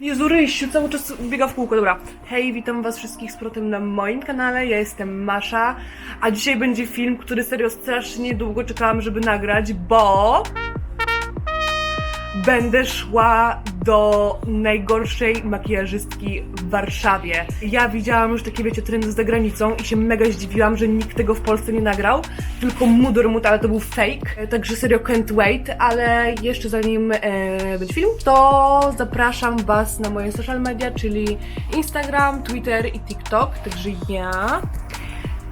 Jezu, Rysiu, cały czas biega w kółko, dobra. Hej, witam was wszystkich z powrotem na moim kanale, ja jestem Masza, a dzisiaj będzie film, który serio strasznie długo czekałam, żeby nagrać, bo... Będę szła do najgorszej makijażystki w Warszawie. Ja widziałam już takie, wiecie, trendy za granicą i się mega zdziwiłam, że nikt tego w Polsce nie nagrał. Tylko Mudormut, ale to był fake. E, Także serio can't wait, ale jeszcze zanim e, będzie film, to zapraszam Was na moje social media, czyli Instagram, Twitter i TikTok. Także ja.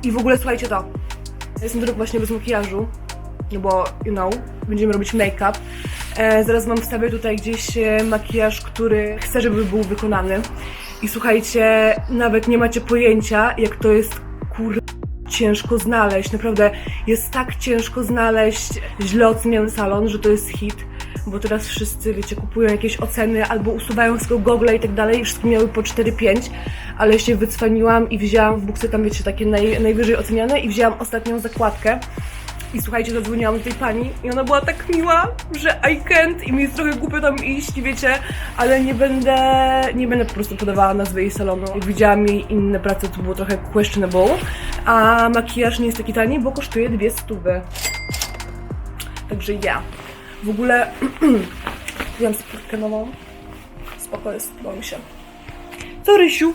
I w ogóle słuchajcie to. Ja Jestem trochę właśnie bez makijażu, no bo, you know, będziemy robić make-up. E, zaraz mam wstawię tutaj gdzieś e, makijaż, który chcę, żeby był wykonany. I słuchajcie, nawet nie macie pojęcia, jak to jest kur... ciężko znaleźć. Naprawdę jest tak ciężko znaleźć źle oceniony salon, że to jest hit. Bo teraz wszyscy, wiecie, kupują jakieś oceny albo usuwają z Google i tak dalej. Wszystkie miały po 4-5, ale się wycwaniłam i wzięłam w bukce tam, wiecie, takie naj, najwyżej oceniane i wzięłam ostatnią zakładkę. I słuchajcie, zadzwoniłam do tej pani i ona była tak miła, że I can't i mi jest trochę głupio tam iść, wiecie, ale nie będę, nie będę po prostu podawała nazwy jej salonu. Jak widziałam jej inne prace, to było trochę questionable, a makijaż nie jest taki tani, bo kosztuje dwie stówy. Także ja. W ogóle wziąłem spódkę nową. Spoko jest, mi się. Co, Rysiu?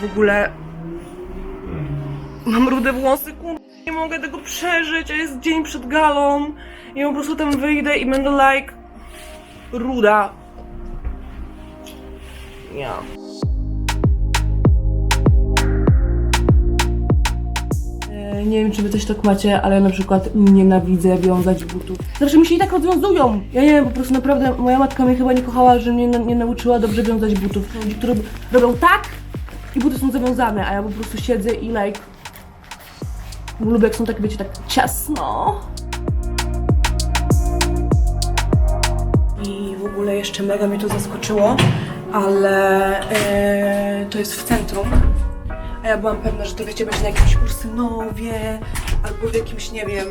W ogóle mam rude włosy. Nie mogę tego przeżyć, a jest dzień przed galą. I po prostu tam wyjdę i będę like... Ruda. Ja. E, Nie wiem, czy wy też tak macie, ale ja na przykład nienawidzę wiązać butów. Zawsze mi się i tak rozwiązują. Ja nie wiem, po prostu naprawdę moja matka mnie chyba nie kochała, że mnie nie nauczyła dobrze wiązać butów. Ludzi, którzy robią tak i buty są zawiązane, a ja po prostu siedzę i like... Lubię, jak są tak, wiecie, tak ciasno. I w ogóle jeszcze mega mnie to zaskoczyło, ale e, to jest w centrum. A ja byłam pewna, że to wiecie, będzie na jakimś Ursynowie albo w jakimś, nie wiem,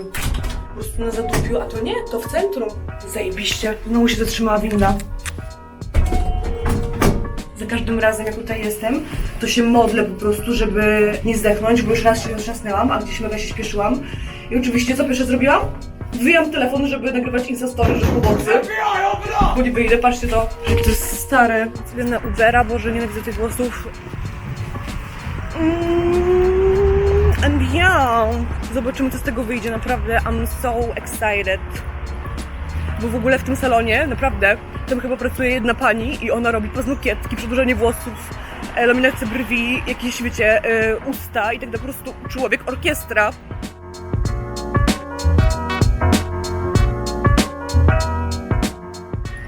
po prostu na zadupiu, a to nie, to w centrum. Zajebiście. Znowu się zatrzymała winda. Za każdym razem, jak tutaj jestem, to się modlę po prostu, żeby nie zdechnąć, bo już raz się roztrzasnęłam, a gdzieś mega się śpieszyłam. I oczywiście, co pierwsze zrobiłam? Wyjęłam telefon, żeby nagrywać Instastory, że pomocy. Bo nie wyjdę, patrzcie to, to jest stare. Sobie na Ubera, Boże, nienawidzę tych głosów. Mm, and yeah, zobaczymy co z tego wyjdzie, naprawdę I'm so excited. Bo w ogóle w tym salonie, naprawdę, tam chyba pracuje jedna pani i ona robi paznokietki, przedłużenie włosów, e, laminację brwi, jakieś, wiecie, e, usta i tak po prostu człowiek orkiestra.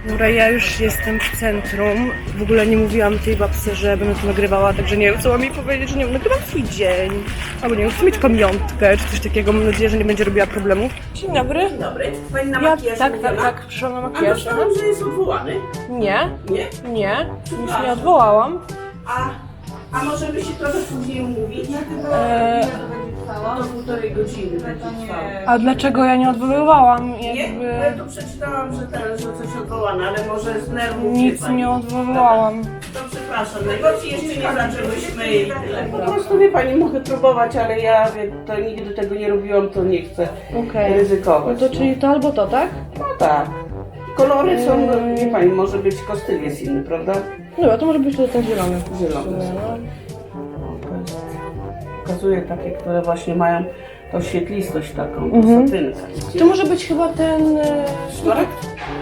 Dobra, ja już jestem w centrum. W ogóle nie mówiłam tej babce, że będę to nagrywała, także nie wiem, co mam jej powiedzieć, że nie wiem, nagrywam swój dzień. Albo nie wiem, chcę mieć pamiątkę, czy coś takiego. Mam nadzieję, że nie będzie robiła problemów. Dzień dobry. Dobry. Pani na Ja, makijaż tak, tak, tak, przyszłam na A makijaż. myślałam, że jest odwołany. Nie, Nie? nie, nic nie odwołałam. A, a może by się trochę później umówić? Eee, Do półtorej godziny będzie trwało. a dlaczego ja nie odwoływałam? Nie? Jakby Bo Ja tu przeczytałam, że, teraz, że coś odwołane, ale może z nerwów nic pani. nie odwoływałam. To przepraszam, najgorsze jeszcze nie zaczęłyśmy i tyle. Po prostu wie pani, mogę próbować, ale ja wie, to nigdy tego nie robiłam, to nie chcę Okej. No ryzykować. to czyli to albo to, tak? No tak. Kolory są, Eee. wie pani, może być kostyl jest inny, prawda? Dobra, to może być to ten zielony. Zielony. No. Jest, pokazuje takie, które właśnie mają tą świetlistość taką, Mhm. satynkę. To może być chyba ten... e, Szmarek?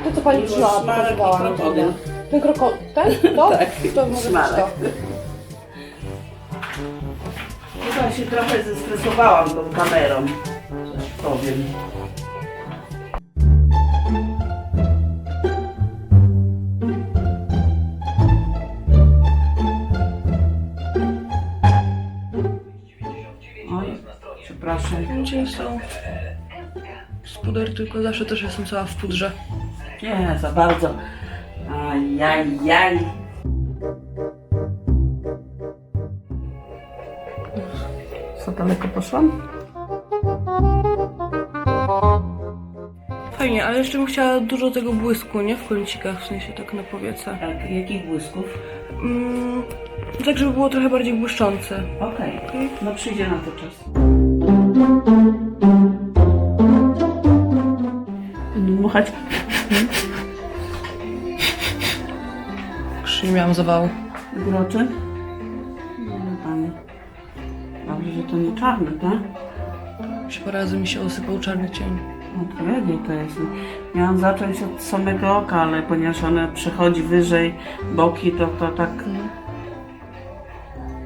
To co pani trzymała, Szmarek i pokazywała mi krokodyl. wtedy. Ten kroko... Ten? To? Tak. To może być Szmarek. to. Chyba się trochę zestresowałam tą kamerą, coś powiem. Gdzie są? Z puder, tylko zawsze też jestem cała w pudrze. Nie, za bardzo. Ajajaj. Co daleko poszłam? fajnie, ale jeszcze bym chciała dużo tego błysku, nie? W kącikach, w sensie tak na powiece. Tak, jakich błysków? Mm, tak, żeby było trochę bardziej błyszczące. Okej, no przyjdzie na to czas. Dmuchać. Nie miałam? Nie wiem pani. Dobrze, że to nie czarny, tak? Już razy mi się osypał czarny cień. Odpowiednie to jest. Miałam zacząć od samego oka, ale ponieważ one przechodzi wyżej boki, to to tak...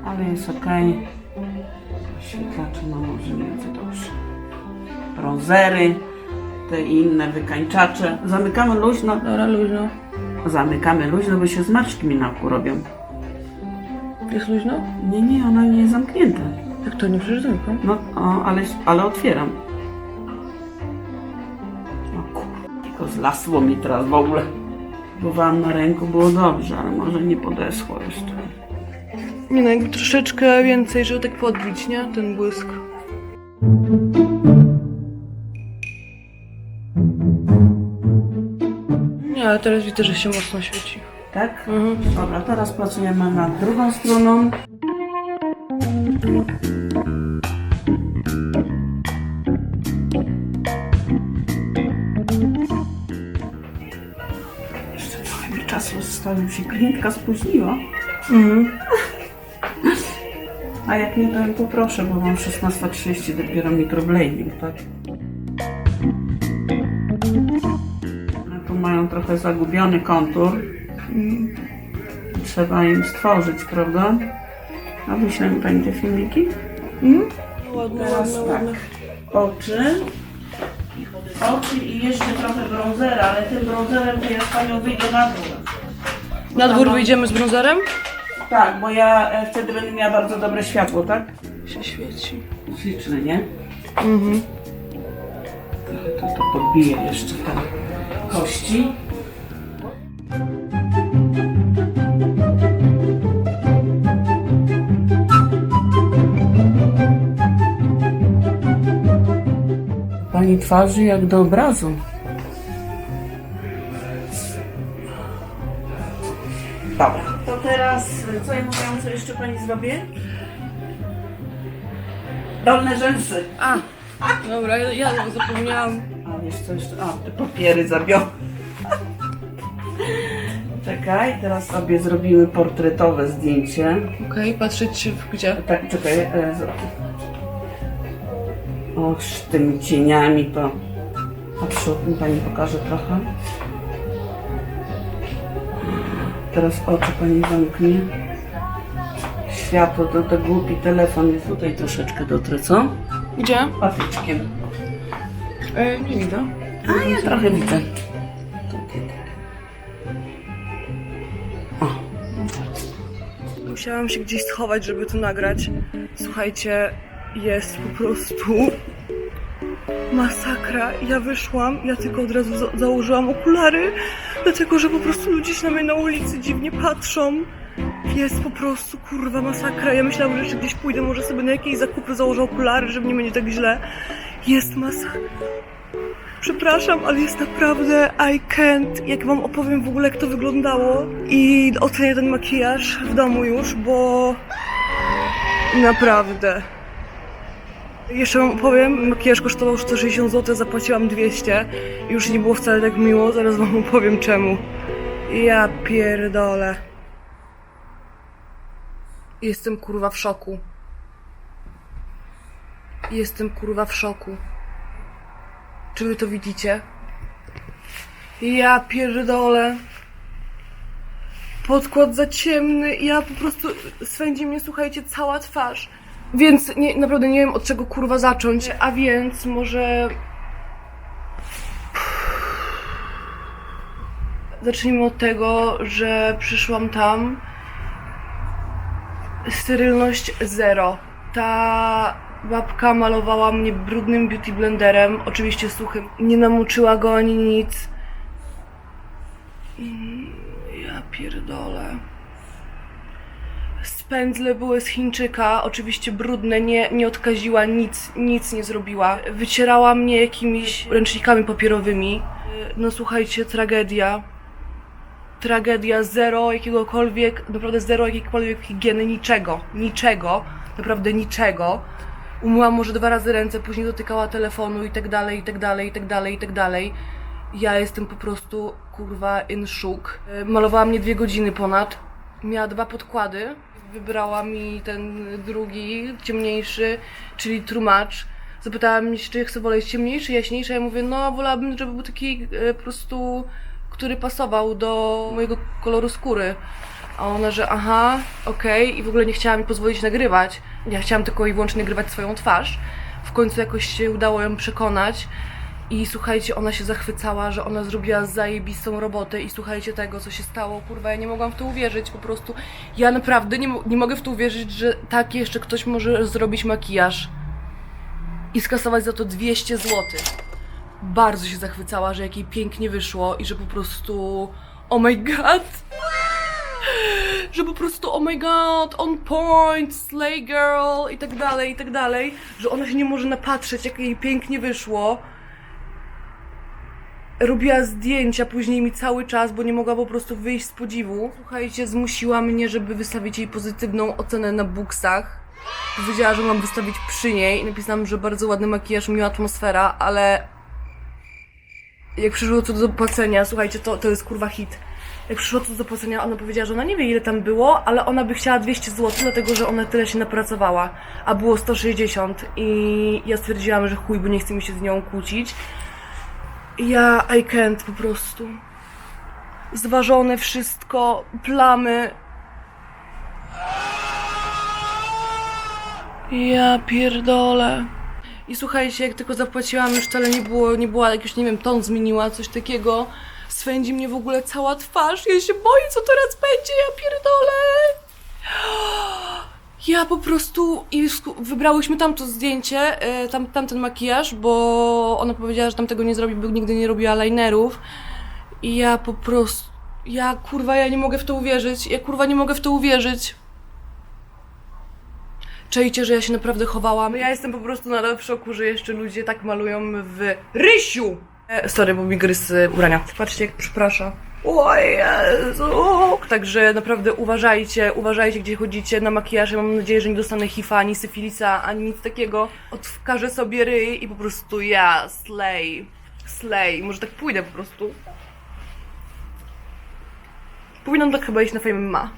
Ale jest okej. Świetlacze no może nie jest dobrze. Bronzery, te inne wykańczacze. Zamykamy luźno. Dobra, luźno. Zamykamy luźno, bo się zmarszczki mi na oku robią. Jest luźno? Nie, nie, ona nie jest zamknięta. Jak to nie przecież zamykam? No, o, ale, ale otwieram. O kur... Tylko zlasło mi teraz w ogóle. Próbowałam na ręku, było dobrze, ale może nie podeschło jeszcze. Nie no, jakby troszeczkę więcej, żeby tak podbić, nie? Ten błysk. Nie, ale teraz widzę, że się mocno świeci. Tak? Mhm. Dobra, teraz pracujemy nad drugą stroną. Jeszcze trochę mi czasu zostawił się. Klientka spóźniła. Mhm. A jak nie, to poproszę, bo mam 16.30 dopiero microblading, tak? No tu mają trochę zagubiony kontur. Trzeba im stworzyć, prawda? A wyślę mi Pani te filmiki? Ładne, Teraz ładne, tak. Oczy. Oczy i jeszcze trochę bronzera, ale tym bronzerem to ja z Panią wyjdę na dół. Na dwór wyjdziemy z brązerem? Tak, bo ja e, wtedy będę miała bardzo dobre światło, tak? Się świeci. Śliczne, nie? Mhm. To, to podbiję jeszcze te kości. Pani twarzy jak do obrazu. Dobra. To teraz, co ja mówiłam, co jeszcze Pani zrobię? Dolne rzęsy. A! Dobra, ja, ja zapomniałam. A wiesz co jeszcze? A, te papiery zabiorę. Czekaj, teraz sobie zrobimy portretowe zdjęcie. Okej, patrzeć w gdzie? Tak, czekaj. E, z... Och, z tymi cieniami to... A przód mi pani pokaże trochę. Teraz oczy pani zamknie. Światło, to, to głupi telefon jest tutaj troszeczkę dotrę, co? Gdzie? Patyczkiem. E, nie widzę. A ja trochę widzę. Musiałam się gdzieś schować, żeby to nagrać. Słuchajcie, jest po prostu masakra. Ja wyszłam, ja tylko od razu za- założyłam okulary, dlatego że po prostu ludzie się na mnie na ulicy dziwnie patrzą. Jest po prostu kurwa masakra. Ja myślałam, że jeszcze gdzieś pójdę, może sobie na jakieś zakupy założę okulary, żeby nie będzie tak źle. Jest masakra. Przepraszam, ale jest naprawdę I can't. Jak wam opowiem w ogóle, jak to wyglądało i ocenię ten makijaż w domu już, bo naprawdę. Jeszcze wam opowiem, makijaż kosztował 160 zł, zapłaciłam 200 i już nie było wcale tak miło, zaraz wam opowiem czemu. Ja pierdolę. Jestem kurwa w szoku. Jestem kurwa w szoku. Czy wy to widzicie? Ja pierdolę. Podkład za ciemny. Ja po prostu swędzi mnie, słuchajcie, cała twarz. Więc nie, naprawdę nie wiem od czego kurwa zacząć. A więc może. Zacznijmy od tego, że przyszłam tam. Sterylność zero. Ta babka malowała mnie brudnym beauty blenderem, oczywiście suchym. Nie namoczyła go ani nic. Ja pierdolę. Pędzle były z Chińczyka, oczywiście brudne, nie, nie odkaziła, nic, nic nie zrobiła. Wycierała mnie jakimiś ręcznikami papierowymi. No słuchajcie, tragedia. Tragedia, zero jakiegokolwiek, naprawdę zero jakiejkolwiek higieny, niczego, niczego, naprawdę niczego. Umyłam może dwa razy ręce, później dotykała telefonu i tak dalej, i tak dalej, i tak dalej, i tak dalej. Ja jestem po prostu, kurwa, in shock. E, Malowała mnie dwie godziny ponad. Miała dwa podkłady. Wybrała mi ten drugi, ciemniejszy, czyli trumacz. Zapytała mnie, czy chcę woleć ciemniejszy, jaśniejszy. Ja mówię, no wolałabym, żeby był taki e, po prostu, który pasował do mojego koloru skóry. A ona, że aha, okej, i w ogóle nie chciała mi pozwolić nagrywać. Ja chciałam tylko i wyłącznie nagrywać swoją twarz. W końcu jakoś się udało ją przekonać. I słuchajcie, ona się zachwycała, że ona zrobiła zajebistą robotę i słuchajcie tego, co się stało. Kurwa, ja nie mogłam w to uwierzyć po prostu. Ja naprawdę nie, nie mogę w to uwierzyć, że tak jeszcze ktoś może zrobić makijaż i skasować za to 200 zł. Bardzo się zachwycała, że jak jej pięknie wyszło i że po prostu oh my god. Że po prostu oh my god, on point, slay girl i tak dalej, i tak dalej. Że ona się nie może napatrzeć, jak jej pięknie wyszło robiła zdjęcia później mi cały czas, bo nie mogła po prostu wyjść z podziwu. Słuchajcie, zmusiła mnie, żeby wystawić jej pozytywną ocenę na booksach. Powiedziała, że mam wystawić przy niej napisałam, że bardzo ładny makijaż, miła atmosfera, ale jak przyszło co do zapłacenia, słuchajcie, to, to jest kurwa hit. Jak przyszło co do zapłacenia, ona powiedziała, że ona nie wie ile tam było, ale ona by chciała 200 zł, dlatego że ona tyle się napracowała, a było 160 i ja stwierdziłam, że chuj, bo nie chce mi się z nią kłócić. Ja I can't po prostu. Zważone wszystko, plamy. Ja pierdolę. I słuchajcie, jak tylko zapłaciłam, już wcale nie było, nie była, jak już nie wiem, ton zmieniła, coś takiego. Swędzi mnie w ogóle cała twarz. Ja się boję, co teraz będzie, ja pierdolę. Ja po prostu i wybrałyśmy tamto zdjęcie, e, tam, tamten makijaż, bo ona powiedziała, że tam tego nie zrobi, bo nigdy nie robiła linerów. I ja po prostu. Ja kurwa, ja nie mogę w to uwierzyć. Ja kurwa nie mogę w to uwierzyć. Czajcie, że ja się naprawdę chowałam. Ja jestem po prostu nadal w szoku, że jeszcze ludzie tak malują w rysiu. E, sorry, bo mi gryz e, ubrania. Patrzcie, jak przepraszam. O Jezu! Także naprawdę uważajcie, uważajcie gdzie chodzicie na makijaż. Ja Mam nadzieję, że nie dostanę hifa, ani syfilisa, ani nic takiego. Odwkażę sobie ryj i po prostu ja, slay, slay. Może tak pójdę po prostu. Powinnam tak chyba iść na Fame Ma.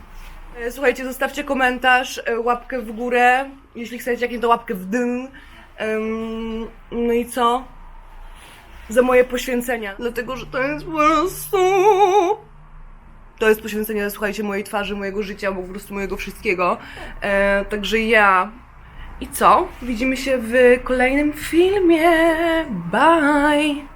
E, Słuchajcie, zostawcie komentarz, łapkę w górę. Jeśli chcecie, jak nie to łapkę w dym. Em, No i co? Za moje poświęcenia. Dlatego, że to jest po prostu... To jest poświęcenie, słuchajcie, mojej twarzy, mojego życia, bo po prostu mojego wszystkiego. E, także ja. I co? Widzimy się w kolejnym filmie. Bye!